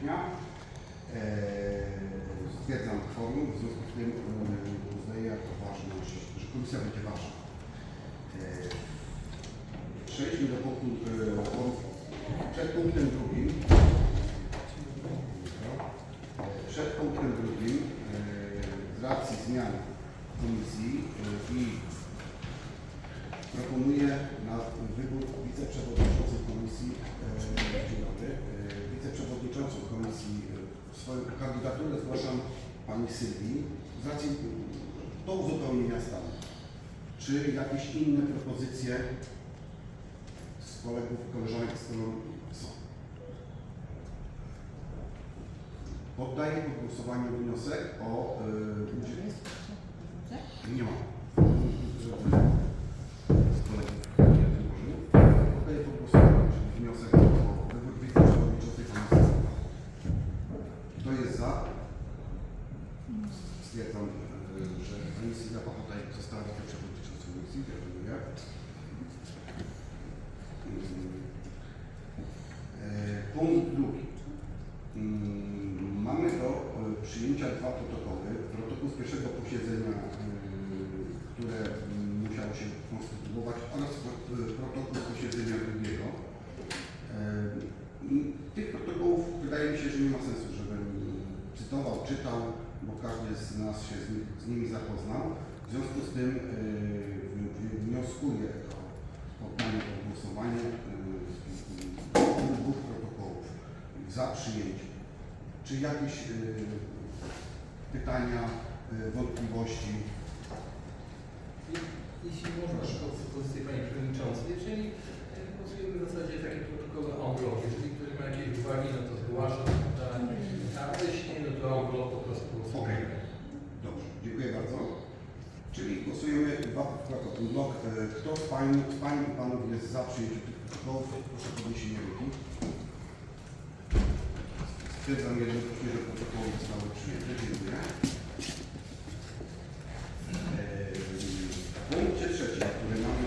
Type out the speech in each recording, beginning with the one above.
sierpnia. E, Stwierdzam kworum, w związku z tym e, uznaję jako ważność, że komisja będzie ważna. E, Przejdźmy do punktu, przed punktem drugim. Przed punktem drugim z racji zmian komisji i proponuję na wybór wiceprzewodniczącej komisji, dzień dobry, pani Sylwii z racji do uzupełnienia stanu. Czy jakieś inne propozycje z kolegów, koleżanek z którą są? Poddaję pod głosowanie wniosek o yy, udzielenie. Nie ma. Stwierdzam, yy, że Sylwia Pachotaj została wiceprzewodniczącą komisji. Gratuluję. Mm. E, Punkt drugi. Mm, Mamy do e, przyjęcia dwa protokoły. Protokół z pierwszego posiedzenia, e, które musiało się konstytuować oraz pro- protokół posiedzenia drugiego. E, Tych protokołów wydaje mi się, że nie ma sensu, żebym cytował, czytał, bo każdy z nas się z, z nimi zapoznał. W związku z tym w- wnioskuję o poddanie pod głosowanie z- dwóch protokołów za przyjęciem. Czy jakieś e, pytania, e, wątpliwości? Jeśli można, z pozycji Pani Przewodniczącej, jeżeli e, głosujemy w zasadzie takie protokoły en bloc, jeżeli ktoś ma jakieś uwagi, no to zgłasza, prawda? a jeśli nie, no to en bloc po prostu głosujemy. Okej. Dobrze, dziękuję bardzo. Czyli głosujemy dwa protokoły. Blok. E, Kto z pań, pań i panów jest za przyjęciem tych protokołów? Proszę o podniesienie ręki. Stwierdzam jednocześnie, że protokoły zostały przyjęte. Dziękuję. E, W punkcie trzecim, który mamy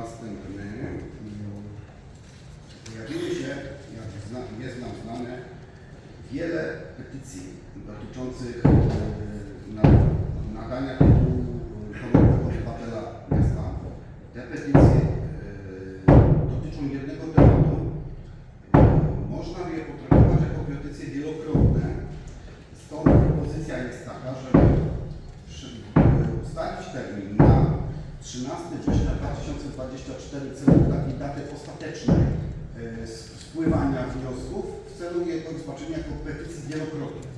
następny, pojawiły się, jak zna, jest nam znane, wiele petycji dotyczących e, na- e, honorowego obywatela miasta. Te petycje e, dotyczą jednego tematu. E, Można je potraktować jako petycje wielokrotne. Stąd propozycja jest taka, żeby e, ustalić termin na 13 września 2024 celem takiej daty ostatecznej e, spływania wniosków w celu jego rozpatrzenia jako petycji wielokrotnej.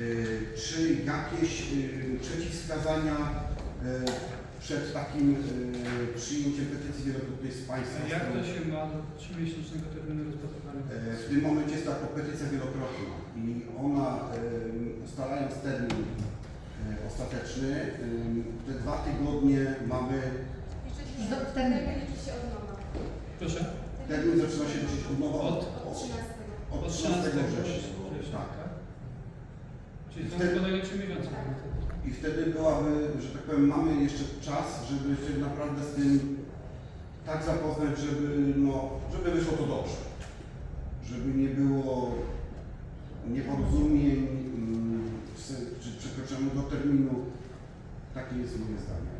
E, Czy jakieś e, przeciwwskazania e, przed takim przyjęciem petycji wielokrotnej z Państwa A jak to się ma do trzymiesięcznego terminu rozpatrywania? W tym momencie jest to jako petycja wielokrotna i ona, ustalając termin ostateczny, te dwa tygodnie mamy, Do terminu liczy się od nowa. Proszę? termin zaczyna się liczyć od nowa od, Od- Od 13. od Od 13 13 września. września, Tak. Czyli to Wtedy- podaje 3 miesiące. I wtedy byłaby, że tak powiem, mamy jeszcze czas, żeby się naprawdę z tym tak zapoznać, żeby, no, żeby wyszło to dobrze. Żeby nie było nieporozumień, mm, czy- przekroczenia do terminu. Takie jest moje zdanie.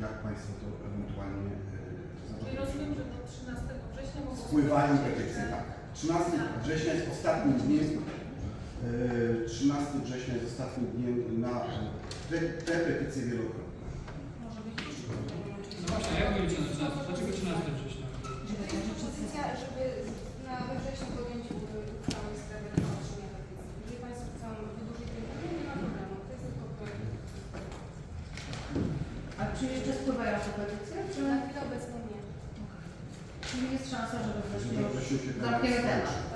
Jak Państwo to ewentualnie e, Czyli rozumiem, że do 13 września mogą Spływają petycje, tak. 13 września jest ostatnim dniem, 13 września jest ostatnim dniem na e, te, te petycje wielokrotne. Może być No właśnie, jak będzie 13? Dlaczego 13 września? Propozycja, żeby na we wrześniu podjąć uchwałę w sprawie rozpatrzenia petycji. Jeżeli Państwo chcą wydłużyć ten termin, nie ma problemu. To jest tylko projekt. A czy jeszcze spływają te petycje? Czy... Na chwilę obecną nie. Czyli jest szansa, żeby we wrześniu się zamkniemy temat temat. skończy.